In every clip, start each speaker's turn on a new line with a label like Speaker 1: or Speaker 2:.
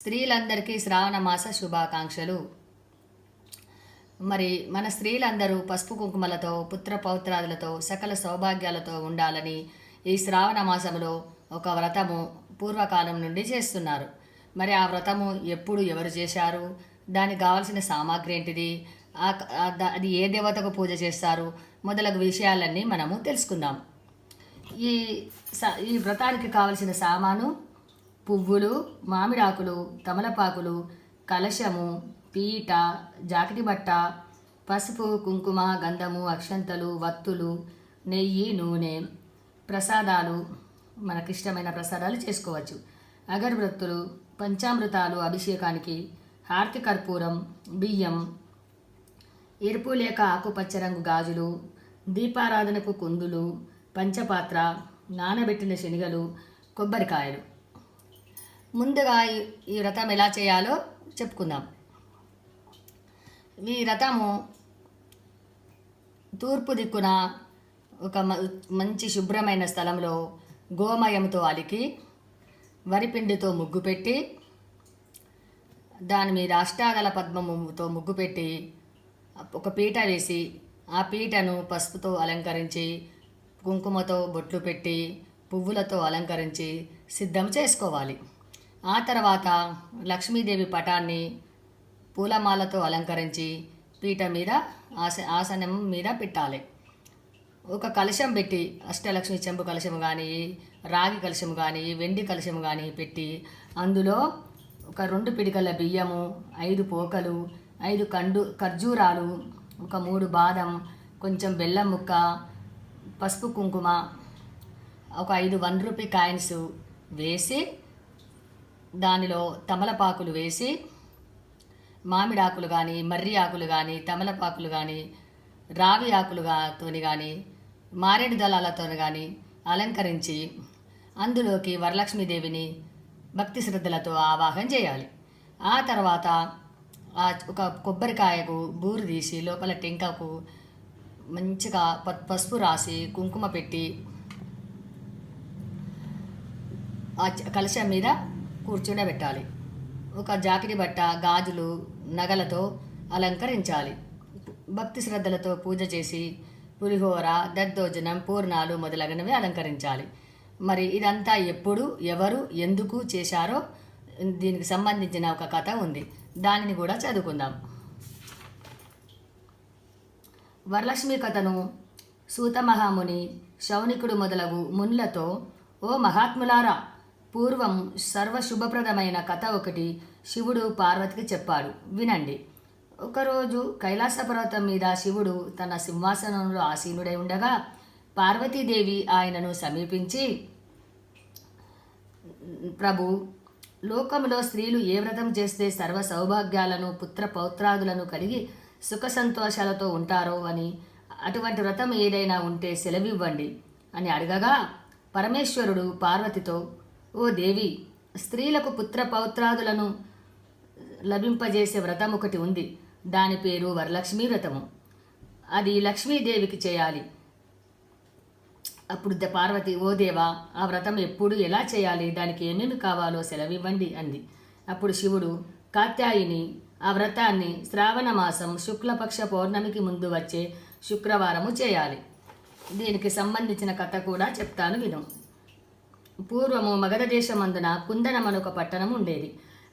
Speaker 1: స్త్రీలందరికీ శ్రావణ మాస శుభాకాంక్షలు. మరి మన స్త్రీలందరూ పసుపు కుంకుమలతో పుత్ర పౌత్రాదులతో సకల సౌభాగ్యాలతో ఉండాలని ఈ శ్రావణ మాసంలో ఒక వ్రతము పూర్వకాలం నుండి చేస్తున్నారు. మరి ఆ వ్రతము ఎప్పుడు ఎవరు చేశారు? దానికి కావాల్సిన సామాగ్రి ఏంటిది? అది ఏ దేవతకు పూజ చేస్తారు? మొదలగు విషయాలన్నీ మనము తెలుసుకుందాం. ఈ స- ఈ వ్రతానికి కావలసిన సామాను పువ్వులు మామిడాకులు తమలపాకులు కలశము పీట జాకెటి బట్ట పసుపు కుంకుమ గంధము అక్షంతలు వత్తులు నెయ్యి నూనె ప్రసాదాలు మనకిష్టమైన ప్రసాదాలు చేసుకోవచ్చు. అగరబత్తులు పంచామృతాలు అభిషేకానికి హార్తి కర్పూరం బియ్యం ఎరుపు లేక ఆకుపచ్చ రంగు గాజులు దీపారాధనకు కుందులు పంచపాత్ర నానబెట్టిన శనగలు కొబ్బరికాయలు. ముందుగా ఈ- వ్రతం ఎలా చేయాలో చెప్పుకుందాం. ఈ వ్రతము తూర్పు దిక్కున ఒక మ- మంచి శుభ్రమైన స్థలంలో గోమయంతో అలికి వరిపిండితో ముగ్గు పెట్టి దాని మీద అష్టాగల పద్మముతో ముగ్గు పెట్టి ఒక పీట వేసి ఆ పీటను పసుపుతో అలంకరించి కుంకుమతో బొట్లు పెట్టి పువ్వులతో అలంకరించి సిద్ధం చేసుకోవాలి. ఆ తర్వాత లక్ష్మీదేవి పటాన్ని పూలమాలతో అలంకరించి పీట మీద ఆస ఆసనం మీద పెట్టాలి. ఒక కలశం పెట్టి అష్టలక్ష్మి చెంబు కలశం కానీ రాగి కలశం కానీ వెండి కలశం కానీ పెట్టి అందులో ఒక రెండు పిడికల బియ్యము ఐదు పోకలు ఐదు కండు ఖర్జూరాలు ఒక మూడు బాదం కొంచెం బెల్లం ముక్క పసుపు కుంకుమ ఒక ఐదు వన్ రూపీ కాయిన్స్ వేసి దానిలో తమలపాకులు వేసి మామిడాకులు కానీ మర్రి ఆకులు కానీ తమలపాకులు కానీ రావి ఆకులుగాతోని కానీ మారేడు దళాలతో కానీ అలంకరించి అందులోకి వరలక్ష్మీదేవిని భక్తి శ్రద్ధలతో ఆవాహన చేయాలి. ఆ తర్వాత ఒక కొబ్బరికాయకు బూరు తీసి లోపల టెంకకు మంచిగా ప- పసుపు రాసి కుంకుమ పెట్టి ఆ కలశం మీద కూర్చుండబెట్టాలి ఒక జాకిరి బట్ట గాజులు నగలతో అలంకరించాలి. భక్తి శ్రద్ధలతో పూజ చేసి పులిహోర దద్దోజనం పూర్ణాలు మొదలగునవి అలంకరించాలి. మరి ఇదంతా ఎప్పుడు ఎవరు ఎందుకు చేశారో దీనికి సంబంధించిన ఒక కథ ఉంది. దానిని కూడా చదువుకుందాం. వరలక్ష్మి కథను సూతమహాముని శౌనికుడు మొదలగు మునులతో ఓ మహాత్ములారా పూర్వం సర్వశుభప్రదమైన కథ ఒకటి శివుడు పార్వతికి చెప్పాడు. వినండి. ఒకరోజు కైలాస పర్వతం మీద శివుడు తన సింహాసనంలో ఆసీనుడై ఉండగా పార్వతీదేవి ఆయనను సమీపించి ప్రభు లోకంలో స్త్రీలు ఏ వ్రతం చేస్తే సర్వ సౌభాగ్యాలను పుత్ర పౌత్రాదులను కలిగి సుఖ సంతోషాలతో ఉంటారో అని అటువంటి వ్రతం ఏదైనా ఉంటే సెలవివ్వండి అని అడగగా పరమేశ్వరుడు పార్వతితో ఓ దేవి స్త్రీలకు పుత్ర పౌత్రాదులను లభింపజేసే వ్రతం ఒకటి ఉంది. దాని పేరు వరలక్ష్మీ వ్రతము. అది లక్ష్మీదేవికి చేయాలి. అప్పుడు ద- పార్వతి ఓ దేవా ఆ వ్రతం ఎప్పుడు ఎలా చేయాలి? దానికి ఏమేమి కావాలో సెలవివ్వండి అంది. అప్పుడు శివుడు కాత్యాయిని ఆ వ్రతాన్ని శ్రావణ మాసం శుక్లపక్ష పౌర్ణమికి ముందు వచ్చే శుక్రవారము చేయాలి. దీనికి సంబంధించిన కథ కూడా చెప్తాను విను. పూర్వము మగధ దేశమందున కుందనమనొక ఒక పట్టణం ఉండేది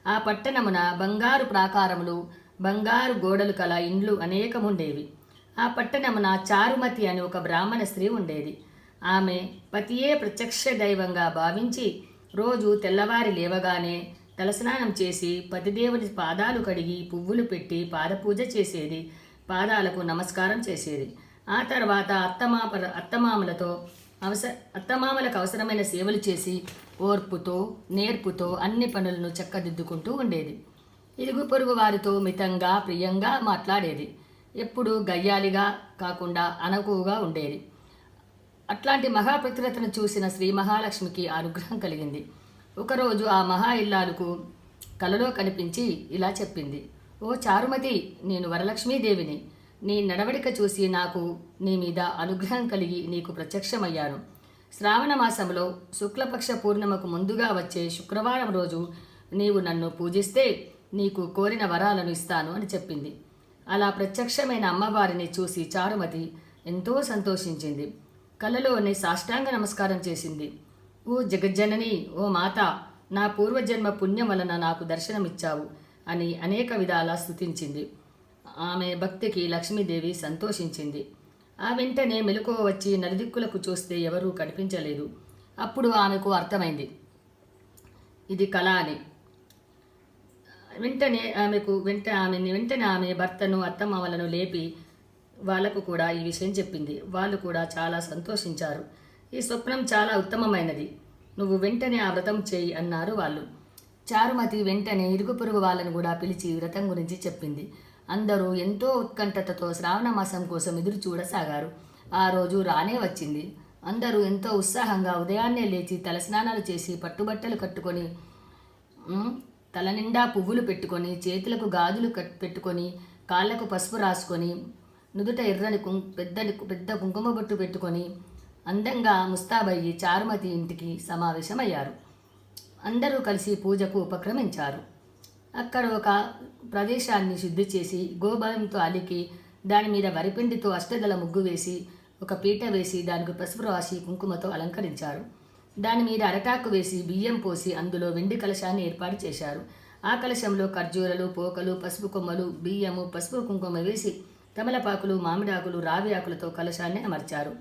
Speaker 1: ఆ పట్టణమున బంగారు ప్రాకారములు బంగారు గోడలు కల ఇండ్లు అనేకముండేవి. ఆ పట్టణమున చారుమతి అని ఒక బ్రాహ్మణ స్త్రీ ఉండేది. ఆమె పతియే ప్రత్యక్ష దైవంగా భావించి రోజు తెల్లవారి లేవగానే తలస్నానం చేసి పతిదేవుని పాదాలు కడిగి పువ్వులు పెట్టి పాదపూజ చేసేది. పాదాలకు నమస్కారం చేసేది. ఆ తర్వాత అత్తమాప అత్తమామలతో అవసర అత్తమామలకు అవసరమైన సేవలు చేసి ఓర్పుతో నేర్పుతో అన్ని పనులను చక్కదిద్దుకుంటూ ఉండేది. ఇరుగు పొరుగు వారితో మితంగా ప్రియంగా మాట్లాడేది. ఎప్పుడు గయ్యాలిగా కాకుండా అనకువగా ఉండేది. అట్లాంటి మహాపతిరతను చూసిన శ్రీ మహాలక్ష్మికి అనుగ్రహం కలిగింది. ఒకరోజు ఆ మహా ఇల్లాలకు కలలో కనిపించి ఇలా చెప్పింది. ఓ చారుమతి నేను వరలక్ష్మీదేవిని. నీ నడవడిక చూసి నాకు నీ మీద అనుగ్రహం కలిగి నీకు ప్రత్యక్షమయ్యాను. శ్రావణ మాసంలో శుక్లపక్ష పూర్ణిమకు ముందుగా వచ్చే శుక్రవారం రోజు నీవు నన్ను పూజిస్తే నీకు కోరిన వరాలను ఇస్తాను అని చెప్పింది. అలా ప్రత్యక్షమైన అమ్మవారిని చూసి చారుమతి ఎంతో సంతోషించింది. కళ్ళలోనే సాష్టాంగ నమస్కారం చేసింది. ఓ జగజ్జనని ఓ మాత నా పూర్వజన్మ పుణ్యం వలన నాకు దర్శనమిచ్చావు అని అనేక విధాలా స్థుతించింది ఆమె భక్తికి లక్ష్మీదేవి సంతోషించింది. ఆ వెంటనే మెలకువ వచ్చి నలుదిక్కులకు చూస్తే ఎవరూ కనిపించలేదు. అప్పుడు ఆమెకు అర్థమైంది. ఇది కళ అని. వెంటనే ఆమెకు వెంట ఆమెని వెంటనే ఆమె భర్తను అత్తమామలను లేపి వాళ్ళకు కూడా ఈ విషయం చెప్పింది. వాళ్ళు కూడా చాలా సంతోషించారు. ఈ స్వప్నం చాలా ఉత్తమమైనది. నువ్వు వెంటనే ఆ వ్రతం చేయి అన్నారు వాళ్ళు. చారుమతి వెంటనే ఇరుగు పొరుగు వాళ్ళను కూడా పిలిచి వ్రతం గురించి చెప్పింది. అందరూ ఎంతో ఉత్కంఠతతో శ్రావణ మాసం కోసం ఎదురు చూడసాగారు. ఆ రోజు రానే వచ్చింది. అందరూ ఎంతో ఉత్సాహంగా ఉదయాన్నే లేచి తలస్నానాలు చేసి పట్టుబట్టలు కట్టుకొని తలనిండా తల నిండా పువ్వులు పెట్టుకొని చేతులకు గాజులు కట్ పెట్టుకొని కాళ్ళకు పసుపు రాసుకొని నుదుట ఎర్రని కుం పెద్దని పెద్ద కుంకుమ బొట్టు పెట్టుకొని అందంగా ముస్తాబయ్యి చారుమతి ఇంటికి సమావేశమయ్యారు. అందరూ కలిసి పూజకు ఉపక్రమించారు. అక్కడ ఒక ప్రదేశాన్ని శుద్ధి చేసి గోబలంతో అలికి దాని మీద వరిపిండితో అష్టదల ముగ్గు వేసి ఒక పీట వేసి దానికి పసుపు రాసి కుంకుమతో అలంకరించారు. దాని మీద అరటాకు వేసి బియ్యం పోసి అందులో వెండి కలశాన్ని ఏర్పాటు చేశారు. ఆ కలశంలో ఖర్జూరలు పోకలు పసుపు కొమ్మలు బియ్యము పసుపు కుంకుమ వేసి తమలపాకులు మామిడాకులు రావి ఆకులతో కలశాన్ని అమర్చారు.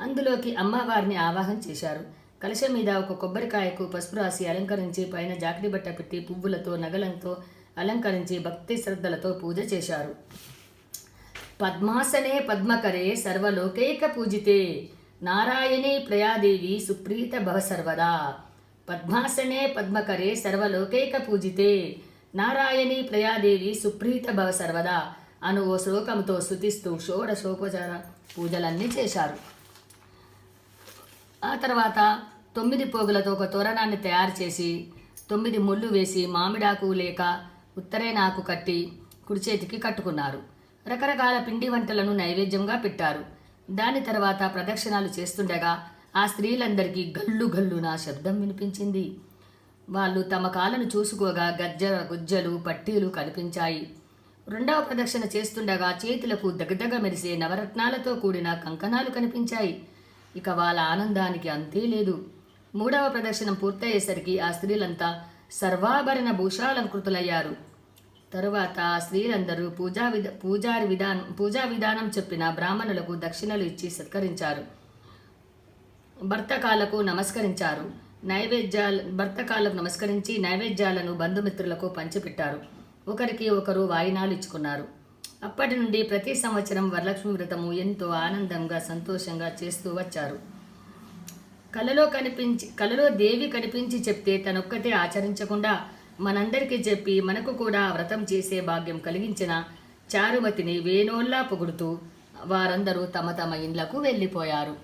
Speaker 1: అందులోకి అమ్మవారిని ఆవాహన చేశారు. కలశం మీద ఒక కొబ్బరికాయకు పసుపు రాసి అలంకరించి పైన జాకిడి బట్ట పెట్టి పువ్వులతో నగలంతో అలంకరించి భక్తి శ్రద్ధలతో పూజ చేశారు. పద్మాసనే పద్మకరే సర్వలోకైక పూజితే. నారాయణే ప్రయాదేవి సుప్రీత భవ సర్వదా. పద్మాసనే పద్మకరే సర్వలోకైక పూజితే. నారాయణి ప్రయాదేవి సుప్రీత భవ సర్వదా. అను ఓ శ్లోకంతో స్థుతిస్తూ షోడశోపచార పూజలన్నీ చేశారు. ఆ తర్వాత తొమ్మిది పోగులతో ఒక తోరణాన్ని తయారు చేసి తొమ్మిది ముళ్ళు వేసి మామిడాకు లేక ఉత్తరేనాకు కట్టి కుడి చేతికి కట్టుకున్నారు. రకరకాల పిండి వంటలను నైవేద్యంగా పెట్టారు. దాని తర్వాత ప్రదక్షిణాలు చేస్తుండగా ఆ స్త్రీలందరికీ గల్లు గల్లు నా శబ్దం వినిపించింది. వాళ్ళు తమ కాళ్ళను చూసుకోగా గజ్జ గుజ్జలు పట్టీలు కనిపించాయి. రెండవ ప్రదక్షిణ చేస్తుండగా చేతులకు దగదగ మెరిసే నవరత్నాలతో కూడిన కంకణాలు కనిపించాయి. ఇక వాళ్ళ ఆనందానికి అంతే లేదు. మూడవ ప్రదక్షిణం పూర్తయ్యేసరికి ఆ స్త్రీలంతా సర్వాభరణ భూషాలంకృతులయ్యారు. తరువాత ఆ స్త్రీలందరూ పూజా విధ పూజారి విధానం పూజా విధానం చెప్పిన బ్రాహ్మణులకు దక్షిణలు ఇచ్చి సత్కరించారు. భర్తకాలకు నమస్కరించారు. నైవేద్యాల భర్తకాలకు నమస్కరించి నైవేద్యాలను బంధుమిత్రులకు పంచిపెట్టారు. ఒకరికి ఒకరు వాయినాలు ఇచ్చుకున్నారు. అప్పటి నుండి ప్రతి సంవత్సరం వరలక్ష్మి వ్రతము ఎంతో ఆనందంగా సంతోషంగా చేస్తూ వచ్చారు. కలలో కనిపించి కలలో దేవి కనిపించి చెప్తే తనొక్కతే ఆచరించకుండా మనందరికీ చెప్పి మనకు కూడా వ్రతం చేసే భాగ్యం కలిగించిన చారుమతిని వేణోల్లా పొగుడుతూ వారందరూ తమ తమ ఇండ్లకు వెళ్ళిపోయారు.